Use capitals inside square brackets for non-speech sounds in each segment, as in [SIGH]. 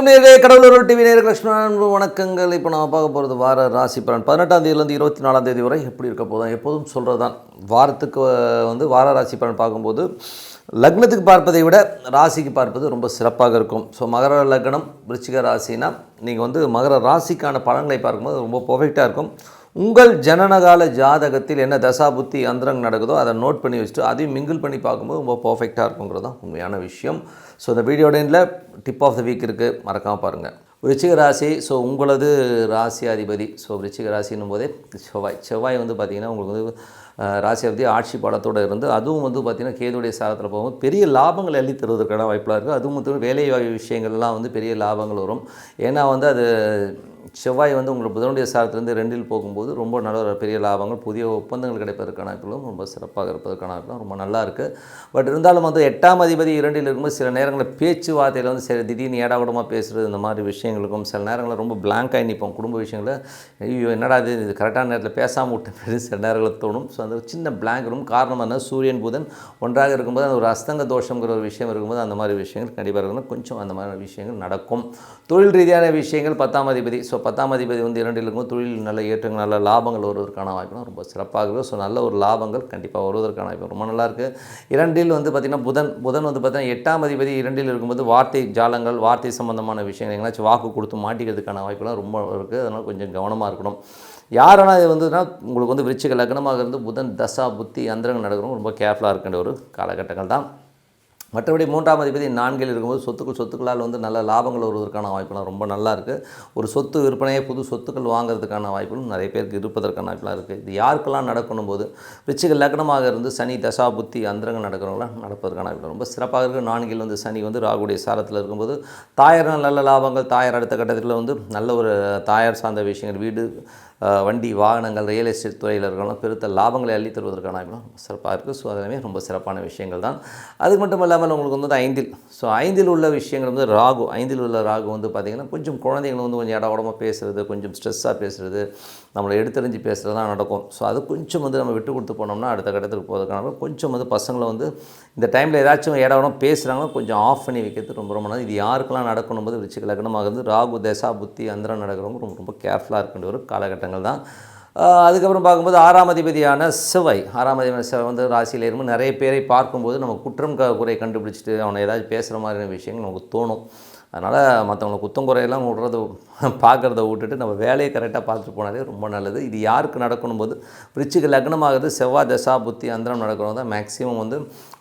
வணக்கம் நேர்களே கடவுளூர் டிவி நேர் கிருஷ்ணன் வணக்கங்கள். இப்போ நம்ம பார்க்க போகிறது வார ராசி பலன். பதினெட்டாம் தேதியிலேருந்து இருபத்தி நாலாம் தேதி வரை எப்படி இருக்க போதும் எப்போதும் சொல்கிறது தான் வாரத்துக்கு வந்து வார ராசி பலன் பார்க்கும்போது லக்னத்துக்கு பார்ப்பதை விட ராசிக்கு பார்ப்பது ரொம்ப சிறப்பாக இருக்கும். ஸோ மகர லக்னம் விருச்சிக ராசினா நீங்கள் வந்து மகர ராசிக்கான பலன்களை பார்க்கும்போது ரொம்ப பர்ஃபெக்டாக இருக்கும். உங்கள் ஜனனகால ஜாதகத்தில் என்ன தசாபுத்தி அந்தரங்க நடக்குதோ அதை நோட் பண்ணி வச்சுட்டு அதையும் மிங்கிள் பண்ணி பார்க்கும்போது ரொம்ப பர்ஃபெக்டாக இருக்குங்கிறது தான் உண்மையான விஷயம். ஸோ இந்த வீடியோட எண்டில் டிப் ஆஃப் த வீக் இருக்குது மறக்காமல் பாருங்கள் விருச்சிக ராசி ஸோ உங்களது ராசி அதிபதி ஸோ விருச்சிக ராசின்னும் போதே செவ்வாய். செவ்வாய் வந்து பார்த்திங்கன்னா உங்களுக்கு வந்து ராசியாபதி ஆட்சி பலத்தோடு இருந்து அதுவும் வந்து பார்த்திங்கன்னா கேதுடைய சாரத்தில் போகும்போது பெரிய லாபங்கள் அள்ளி தருவதற்கான வாய்ப்பாக இருக்குது. அதுவும் வந்து வேலை விஷயங்கள்லாம் வந்து பெரிய லாபங்கள் வரும். ஏன்னா வந்து அது செவ்வாய் வந்து உங்களுக்கு புதனுடைய சாரத்திலேருந்து ரெண்டில் போகும்போது ரொம்ப நல்ல ஒரு பெரிய லாபங்கள் புதிய ஒப்பந்தங்கள் கிடைப்பதற்கான வாய்ப்புகளும் ரொம்ப சிறப்பாக இருப்பதற்கான வாய்ப்புகளும் ரொம்ப நல்லா இருக்குது பட் இருந்தாலும் வந்து எட்டாம் அதிபதி இரண்டில் இருக்கும்போது சில நேரங்களில் பேச்சுவார்த்தையில் வந்து சரி திடீர்னு ஏடாகூடமாக பேசுகிறது இந்த மாதிரி விஷயங்களுக்கும் சில நேரங்களில் ரொம்ப பிளாங்காக நிற்போம் குடும்ப விஷயங்களில் ஐயோ என்னடா இது இது கரெக்டான நேரத்தில் பேசாமல் விட்டு சில நேரங்களில் தோணும். ஸோ அந்த சின்ன பிளாங்க் ரூம் காரணம் என்ன? சூரியன் புதன் ஒன்றாக இருக்கும்போது அந்த ஒரு அஸ்தங்க தோஷங்கிற ஒரு விஷயம் இருக்கும்போது அந்த மாதிரி விஷயங்கள் கண்டிப்பாக இருக்கணும் கொஞ்சம் அந்த மாதிரி விஷயங்கள் நடக்கும். தொழில் ரீதியான விஷயங்கள் பத்தாம் அதிபதி. ஸோ பத்தாம் அதிபதி வந்து இரண்டில் இருக்கும்போது தொழில் நல்ல ஏற்றங்கள் நல்ல லாபங்கள் வருவதற்கான வாய்ப்புலாம் ரொம்ப சிறப்பாக ஸோ நல்ல ஒரு லாபங்கள் கண்டிப்பாக வருவதற்கான வாய்ப்பு ரொம்ப நல்லாயிருக்கு இரண்டில் வந்து பார்த்திங்கன்னா புதன் புதன் வந்து பார்த்திங்கன்னா எட்டாம் அதிபதி இரண்டில் இருக்கும்போது வார்த்தை ஜாலங்கள் வார்த்தை சம்பந்தமான விஷயங்கள் எங்கேயாச்சும் வாக்கு கொடுத்து மாட்டிக்கிறதுக்கான வாய்ப்புலாம் ரொம்ப இருக்குது அதனால் கொஞ்சம் கவனமாக இருக்கணும். யாரெல்லாம் இது வந்துன்னா உங்களுக்கு வந்து விருச்சிக லக்னமாக இருந்து புதன் தசா புத்தி அந்தரங்க நடக்கிறவங்க ரொம்ப கேர்ஃபுல்லாக இருக்கின்ற ஒரு காலகட்டங்கள் தான். மற்றபடி மூன்றாம் அதிபதி நான்கில் இருக்கும்போது சொத்துக்கள் சொத்துக்களால் வந்து நல்ல லாபங்கள் வருவதற்கான வாய்ப்புலாம் ரொம்ப நல்லா இருக்குது ஒரு சொத்து விற்பனையே புது சொத்துக்கள் வாங்குறதுக்கான வாய்ப்புகளும் நிறைய பேருக்கு இருப்பதற்கான வாய்ப்புலாம் இருக்குது இது யாருக்கெல்லாம் நடக்கணும் போது ரிச்சிக லக்னமாக இருந்து சனி தசா புத்தி அந்தரங்கள் நடக்கிறவங்களாம் நடப்பதற்கான வாய்ப்பு ரொம்ப சிறப்பாக இருக்குது நான்கில் வந்து சனி வந்து ராகுடைய சாரத்தில் இருக்கும்போது தாயார் நல்ல லாபங்கள் தாயார் அடுத்த கட்டத்தில் வந்து நல்ல ஒரு தாயார் சார்ந்த விஷயங்கள் வீடு வண்டி வாகனங்கள் ரியல் எஸ்டேட் துறையில் இருக்கலாம் பெருத்த லாபங்களை அள்ளி தருவதற்கான வாய்ப்புலாம் சிறப்பாக இருக்குது ஸோ அதெல்லாமே ரொம்ப சிறப்பான விஷயங்கள் தான். அது மட்டும் இல்லாமல் உங்களுக்கு வந்து ஐந்தில். ஸோ ஐந்தில் உள்ள விஷயங்கள் வந்து ராகு. ஐந்தில் உள்ள ராகு வந்து பார்த்திங்கன்னா கொஞ்சம் குழந்தைகள் வந்து கொஞ்சம் இடவடமாக பேசுகிறது கொஞ்சம் ஸ்ட்ரெஸ்ஸாக பேசுகிறது நம்மளை எடுத்தறிஞ்சு பேசுகிறது தான் நடக்கும். ஸோ அது கொஞ்சம் வந்து நம்ம விட்டு கொடுத்து போனோம்னா அடுத்த கட்டத்துக்கு போகிறதுக்கான கொஞ்சம் வந்து பசங்களை வந்து இந்த டைமில் ஏதாச்சும் இடவடம் பேசுகிறாங்கன்னா கொஞ்சம் ஆஃப் பண்ணி வைக்கிறது ரொம்ப ரொம்ப நல்லது. இது யாருக்கெல்லாம் நடக்கணும் போது விருச்சிக லக்னமாக இருந்து ராகு தசா புத்தி அந்தரம் நடக்கிறவங்க ரொம்ப ரொம்ப கேர்ஃபுல்லாக இருக்கின்ற ஒரு காலகட்டங்கள் தான். அதுக்கப்புறம் பார்க்கும்போது ஆறாம் அதிபதியான செவ்வாய். ஆறாம் அதிபதியான செவ்வாய் வந்து ராசியில் இருந்து நிறைய பேரை பார்க்கும்போது நம்ம குற்றம் க குறை கண்டுபிடிச்சிட்டு அவனை ஏதாச்சும் பேசுகிற மாதிரியான விஷயங்கள் நமக்கு தோணும். அதனால் மற்றவங்களை குத்தம் குறையெல்லாம் விடுறத [LAUGHS] பார்க்குறத விட்டுட்டு நம்ம வேலையை கரெக்டாக பார்த்துட்டு போனாலே ரொம்ப நல்லது. இது யாருக்கு நடக்கணும் போது விருச்சிக லக்னமாகுது செவ்வாய் தசா புத்தி அந்தரம் நடக்கிறவங்க தான் மேக்ஸிமம் வந்து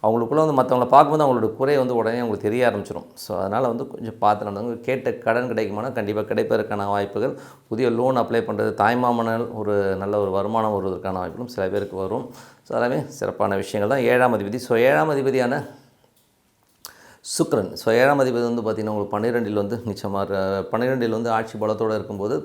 அவங்களுக்குள்ளே வந்து மற்றவங்களை பார்க்கும்போது அவங்களோட குறை வந்து உடனே அவங்களுக்கு தெரிய ஆரம்பிச்சிடும் ஸோ அதனால் வந்து கொஞ்சம் பார்த்து நடந்தவங்க கேட்ட கடன் கிடைக்குமானா கண்டிப்பாக கிடைப்பதற்கான வாய்ப்புகள். புதிய லோன் அப்ளை பண்ணுறது தாய்மாமனால் ஒரு நல்ல ஒரு வருமானம் வருவதற்கான வாய்ப்புகளும் சில பேருக்கு வரும். ஸோ எல்லாமே சிறப்பான விஷயங்கள் தான். ஏழாம் அதிபதி. ஸோ ஏழாம் அதிபதியான சுக்ரன். ஸோ ஏழாம் அதிபதி வந்து பார்த்திங்கன்னா உங்களுக்கு பன்னிரெண்டில் வந்து நிச்சயமாக பன்னிரெண்டில் வந்து ஆட்சி பலத்தோடு இருக்கும்போது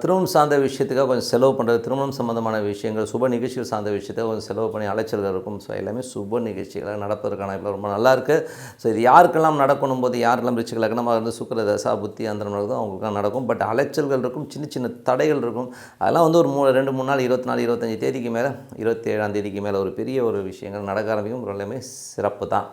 திருமணம் சார்ந்த விஷயத்துக்காக கொஞ்சம் செலவு பண்ணுறது திருமணம் சம்மந்தமான விஷயங்கள் சுப நிகழ்ச்சிகள் சார்ந்த விஷயத்துக்காக கொஞ்சம் செலவு பண்ணி அலைச்சல்கள் இருக்கும். ஸோ எல்லாமே சுப நிகழ்ச்சிகளாக நடப்பதற்கான இப்போ ரொம்ப நல்லா இருக்குது ஸோ இது யாருக்கெல்லாம் நடக்கணும் போது யாரெல்லாம் ரிச்சிகள் நம்ம இருந்து சுக்கர தசா புத்தி அந்த நடக்கும் அவங்களுக்குலாம் நடக்கும். பட் அலைச்சல்கள் இருக்கும் சின்ன சின்ன தடைகள் இருக்கும். அதெல்லாம் வந்து ஒரு மூ ரெண்டு மூணு நாள் இருபத்தி நாலு இருபத்தஞ்சி தேதிக்கு மேலே இருபத்தி ஏழாம் தேதிக்கு மேலே ஒரு பெரிய ஒரு விஷயங்கள் நடக்க ஆரம்பிக்கும். எல்லாமே சிறப்பு தான்.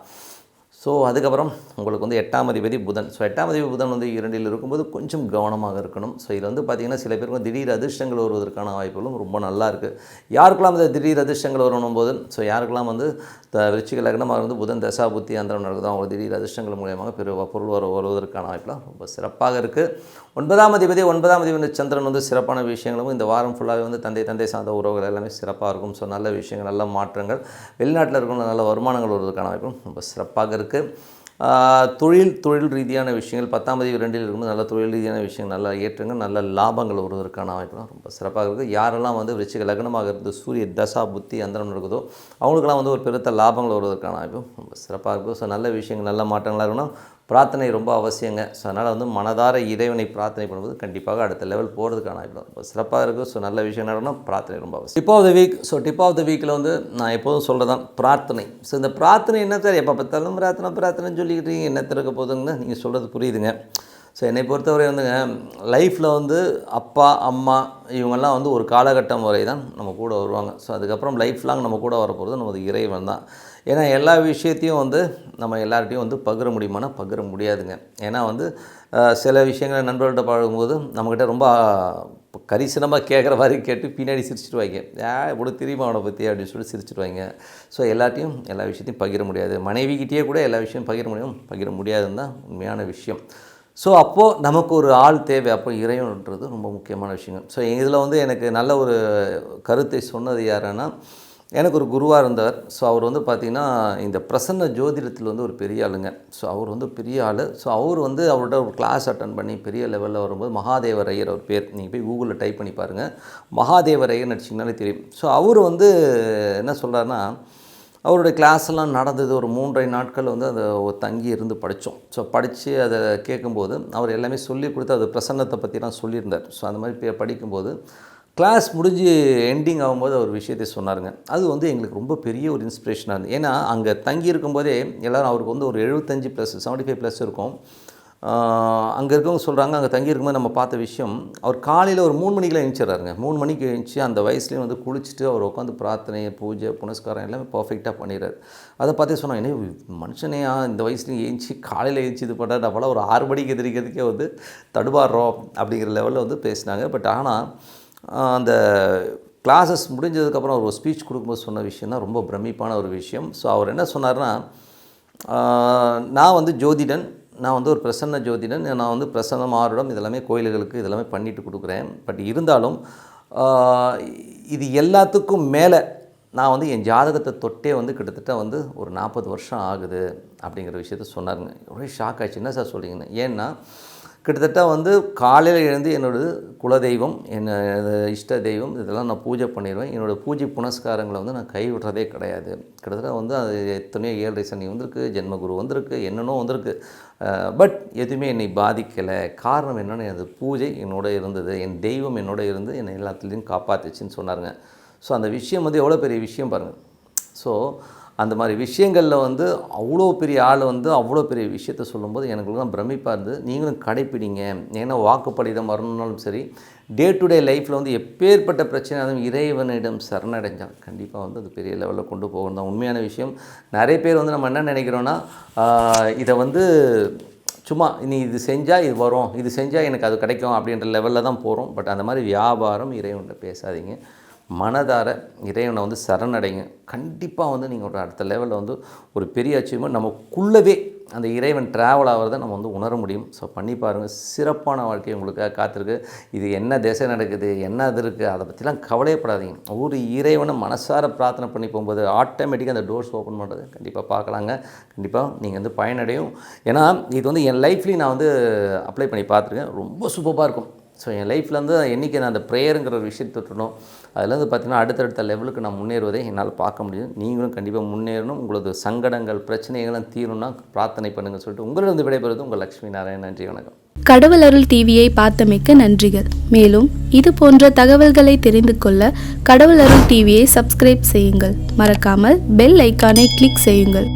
ஸோ அதுக்கப்புறம் உங்களுக்கு வந்து எட்டாம் அதிபதி புதன். ஸோ எட்டாம் அதிபதி புதன் வந்து இரண்டில் இருக்கும்போது கொஞ்சம் கவனமாக இருக்கணும். ஸோ இதில் வந்து பார்த்திங்கன்னா சில பேருக்கு திடீர் அதிர்ஷ்டங்கள் வருவதற்கான வாய்ப்புகளும் ரொம்ப நல்லா இருக்குது யாருக்கெல்லாம் இந்த திடீர் அதிர்ஷ்டங்கள் வரணும் போது ஸோ யாருக்கெல்லாம் வந்து த விருச்சிக லக்னமாக இருந்து புதன் தசா புத்தி அந்தரம் நடக்குது அவங்க திடீர் அதிர்ஷ்டங்கள் மூலியமாக பெரு பொருள் வர வருவதற்கான வாய்ப்பெலாம் ரொம்ப சிறப்பாக இருக்குது ஒன்பதாம் அதிபதி ஒன்பதாம் அதிபதி சந்திரன் வந்து சிறப்பான விஷயங்களும் இந்த வாரம் ஃபுல்லாகவே வந்து தந்தை தந்தை சார்ந்த உறவுகள் எல்லாமே சிறப்பாக இருக்கும். ஸோ நல்ல விஷயங்கள் நல்ல மாற்றங்கள் வெளிநாட்டில் இருக்கிற நல்ல வருமானங்கள் வருவதற்கான வாய்ப்பும் ரொம்ப சிறப்பாக இருக்குது தொழில் தொழில் ரீதியான விஷயங்கள் பத்தாம் தேதி ரெண்டில் இருக்கும்போது நல்ல தொழில் ரீதியான விஷயங்கள் நல்லா ஏற்றுங்க நல்ல லாபங்கள் வருவதற்கான வாய்ப்புலாம் ரொம்ப சிறப்பாக இருக்குது. யாரெல்லாம் வந்து விருச்சிக லக்னமாக இருந்து சூரிய தசா புத்தி அந்தரம் இருக்குதோ அவங்களுக்கெல்லாம் வந்து ஒரு பெருத்த லாபங்கள் வருவதற்கான வாய்ப்பும் ரொம்ப சிறப்பாக இருக்கும் ஸோ நல்ல விஷயங்கள் நல்ல மாற்றங்களாக இருக்கணும் பிரார்த்தனை ரொம்ப அவசியங்க. ஸோ அதனால் வந்து மனதார இறைவனை பிரார்த்தனை பண்ணும்போது கண்டிப்பாக அடுத்த லெவல் போகிறதுக்கான ஆகிடும் ரொம்ப சிறப்பாக இருக்கும் ஸோ நல்ல விஷயம் என்னன்னா பிரார்த்தனை ரொம்ப அவசியம். Tip of the week so tip of the வீக்கில் வந்து நான் எப்போதும் சொல்கிறதான் பிரார்த்தனை. ஸோ இந்த பிரார்த்தனை என்ன சார்? எப்போ பார்த்தாலும் பிரார்த்தனை பிரார்த்தனைன்னு சொல்லிக்கிட்டீங்க. என்ன திறக்க போதுங்கன்னு நீங்கள் சொல்கிறது புரியுதுங்க. ஸோ என்னை பொறுத்தவரை வந்துங்க லைஃப்பில் வந்து அப்பா அம்மா இவங்கெல்லாம் வந்து ஒரு காலகட்டம் வரை தான் நம்ம கூட வருவாங்க. ஸோ அதுக்கப்புறம் லைஃப் லாங் நம்ம கூட வரப்போகிறது நமது இறைவன் தான் ஏன்னா எல்லா விஷயத்தையும் வந்து நம்ம எல்லார்ட்டையும் வந்து பகிர முடியுமானா பகிர முடியாதுங்க. ஏன்னா வந்து சில விஷயங்களை நண்பர்கள்ட்ட பழகும்போது நம்மக்கிட்ட ரொம்ப கரிசனமாக கேட்குற மாதிரி கேட்டு பின்னாடி சிரிச்சிடுவாங்க ஏ இவ்வளோ தெரியுமா அவனை பற்றி அப்படின்னு சொல்லி சிரிச்சிடுவாங்க ஸோ எல்லாத்தையும் எல்லா விஷயத்தையும் பகிர முடியாது. மனைவிக்கிட்டேயே கூட எல்லா விஷயம் பகிர முடியும். பகிர முடியாதுன்னு தான் உண்மையான விஷயம். ஸோ அப்போது நமக்கு ஒரு ஆள் தேவை. அப்போ இறைவன்ன்றது ரொம்ப முக்கியமான விஷயங்கள் ஸோ இதில் வந்து எனக்கு நல்ல ஒரு கருத்தை சொன்னது யாருன்னா எனக்கு ஒரு குருவாக இருந்தார். ஸோ அவர் வந்து பார்த்திங்கன்னா இந்த பிரசன்ன ஜோதிடத்தில் வந்து ஒரு பெரிய ஆளுங்க. ஸோ அவர் வந்து பெரிய ஆள். ஸோ அவர் வந்து அவர்கிட்ட ஒரு கிளாஸ் அட்டன் பண்ணி பெரிய லெவலில் வரும்போது மகாதேவர் ஐயர் அவர் பேர். நீங்கள் போய் கூகுளில் டைப் பண்ணி பாருங்கள் மகாதேவர் ஐயர் நடிச்சிங்கனாலே தெரியும். ஸோ அவர் வந்து என்ன சொல்கிறாருன்னா அவருடைய கிளாஸ்லாம் நடந்தது ஒரு மூன்றரை நாட்கள் வந்து அதை தங்கி இருந்து படித்தோம். ஸோ படித்து அதை கேட்கும்போது அவர் எல்லாமே சொல்லி கொடுத்து அது பிரசன்னத்தை பற்றிலாம் சொல்லியிருந்தார். ஸோ அந்த மாதிரி பே- படிக்கும்போது கிளாஸ் முடிஞ்சு எண்டிங் ஆகும்போது ஒரு விஷயத்தை சொன்னாருங்க. அது வந்து எங்களுக்கு ரொம்ப பெரிய ஒரு இன்ஸ்பிரேஷனாக இருந்தது. ஏன்னா அங்கே தங்கி இருக்கும்போதே எல்லோரும் அவருக்கு வந்து ஒரு எழுபத்தஞ்சு ப்ளஸ் செவன்ட்டி ஃபைவ் ப்ளஸ் இருக்கும் அங்கே இருக்கவங்க சொல்கிறாங்க அங்கே தங்கியிருக்கும்போது நம்ம பார்த்த விஷயம் அவர் காலையில் ஒரு மூணு மணிக்கெலாம் எழுந்திரிச்சிடுறாருங்க. மூணு மணிக்கு எழுந்திச்சு அந்த வயசுலேயும் வந்து குளிச்சுட்டு அவர் உட்காந்து பிரார்த்தனை பூஜை புனஸ்காரம் எல்லாமே பர்ஃபெக்டாக பண்ணிடுறாரு. அதை பார்த்தே சொன்னாங்க என்ன மனுஷனையா? இந்த வயசுலேயும் ஏஞ்சி காலையில் ஏஞ்சி இது பண்ணுறாரு அப்போலாம் ஒரு ஆறு மணிக்கு எதிரிக்கிறதுக்கே வந்து தடுமாறுறோம். அப்படிங்கிற லெவலில் வந்து பேசினாங்க. பட் ஆனால் அந்த கிளாஸஸ் முடிஞ்சதுக்கப்புறம் அவர் ஒரு ஸ்பீச் கொடுக்கும்போது சொன்ன விஷயம் தான் ரொம்ப பிரமிப்பான ஒரு விஷயம். ஸோ அவர் என்ன சொன்னார்னா நான் வந்து ஜோதிடன் நான் வந்து ஒரு பிரசன்ன ஜோதிடன் நான் வந்து பிரசன்ன மாறுடம் இதெல்லாமே கோயில்களுக்கு இதெல்லாமே பண்ணிட்டு கொடுக்குறேன். பட் இருந்தாலும் இது எல்லாத்துக்கும் மேலே நான் வந்து என் ஜாதகத்தை தொட்டே வந்து கிட்டத்தட்ட வந்து ஒரு நாற்பது வருஷம் ஆகுது அப்படிங்கிற விஷயத்த சொன்னாருங்க. ஒரே ஷாக் ஆச்சு. என்ன சார் சொல்கிறீங்கன்னு ஏன்னா கிட்டத்தட்ட வந்து காலையில் எழுந்து என்னோடய குலதெய்வம் என்ன இஷ்ட தெய்வம் இதெல்லாம் நான் பூஜை பண்ணிடுவேன். என்னோடய பூஜை புனஸ்காரங்களை வந்து நான் கைவிடுறதே கிடையாது. கிட்டத்தட்ட வந்து அது எத்தனையோ ஏழரை சனி வந்திருக்கு ஜென்மகுரு வந்திருக்கு என்னென்னோ வந்திருக்கு. பட் எதுவுமே என்னை பாதிக்கலை. காரணம் என்னென்னு எனது பூஜை என்னோட இருந்தது. என் தெய்வம் என்னோட இருந்து என்னை எல்லாத்துலேயும் காப்பாத்துச்சுன்னு சொன்னாருங்க. ஸோ அந்த விஷயம் வந்து எவ்வளோ பெரிய விஷயம் பாருங்கள் ஸோ அந்த மாதிரி விஷயங்களில் வந்து அவ்வளோ பெரிய ஆள் வந்து அவ்வளோ பெரிய விஷயத்த சொல்லும்போது எனக்குலாம் பிரமிப்பாக இருந்தது. நீங்களும் கடைப்பிடிங்க. ஏன்னா வாக்குப்படிதம் வரணும்னாலும் சரி டே டு டே லைஃப்பில் வந்து எப்பேற்பட்ட பிரச்சனை அதுவும் இறைவனிடம் சரணடைஞ்சால் கண்டிப்பாக வந்து அது பெரிய லெவலில் கொண்டு போகணும் தான் உண்மையான விஷயம். நிறைய பேர் வந்து நம்ம என்ன நினைக்கிறோன்னா இதை வந்து சும்மா நீ இது செஞ்சால் இது வரும் இது செஞ்சால் எனக்கு அது கிடைக்கும் அப்படின்ற லெவலில் தான் போகிறோம் பட் அந்த மாதிரி வியாபாரம் இறைவன்கிட்ட பேசாதீங்க. மனதார இறைவனை வந்து சரணடைங்க. கண்டிப்பாக வந்து நீங்கள் ஒரு அடுத்த லெவலில் வந்து ஒரு பெரிய அச்சீவ்மெண்ட் நமக்குள்ளவே அந்த இறைவன் ட்ராவல் ஆகிறத நம்ம வந்து உணர முடியும். ஸோ பண்ணி பாருங்கள் சிறப்பான வாழ்க்கை உங்களுக்காக காத்திருக்கு. இது என்ன திசை நடக்குது என்ன இது இருக்குது அதை பற்றிலாம் கவலையப்படாதீங்க. ஒரு இறைவனை மனசார பிரார்த்தனை பண்ணி போகும்போது ஆட்டோமேட்டிக்காக அந்த டோர்ஸ் ஓப்பன் பண்ணுறது கண்டிப்பாக பார்க்கலாங்க. கண்டிப்பாக நீங்கள் வந்து பயனடையும். ஏன்னா இது வந்து என் லைஃப்லேயும் நான் வந்து அப்ளை பண்ணி பார்த்துருக்கேன். ரொம்ப சூப்பராக இருக்கும். ஸோ என் லைஃப்லேருந்து என்றைக்கு நான் அந்த ப்ரேயருங்கிற ஒரு விஷயத்தை தொட்டணும் அதுலேருந்து பார்த்திங்கன்னா அடுத்தடுத்த லெவலுக்கு நான் முன்னேறுவதை என்னால் பார்க்க முடியும். நீங்களும் கண்டிப்பாக முன்னேறணும். உங்களது சங்கடங்கள் பிரச்சனைகளும் தீரணும்னா பிரார்த்தனை பண்ணுங்கள் சொல்லிட்டு உங்களிடம் விடைபெறுவது உங்கள் லக்ஷ்மி நாராயண் நன்றி வணக்கம். கடவுள் அருள் டிவியை பார்த்தமைக்க நன்றிகள். மேலும் இது போன்ற தகவல்களை தெரிந்து கொள்ள கடவுள் அருள் டிவியை சப்ஸ்கிரைப் செய்யுங்கள். மறக்காமல் பெல் ஐக்கானை கிளிக் செய்யுங்கள்.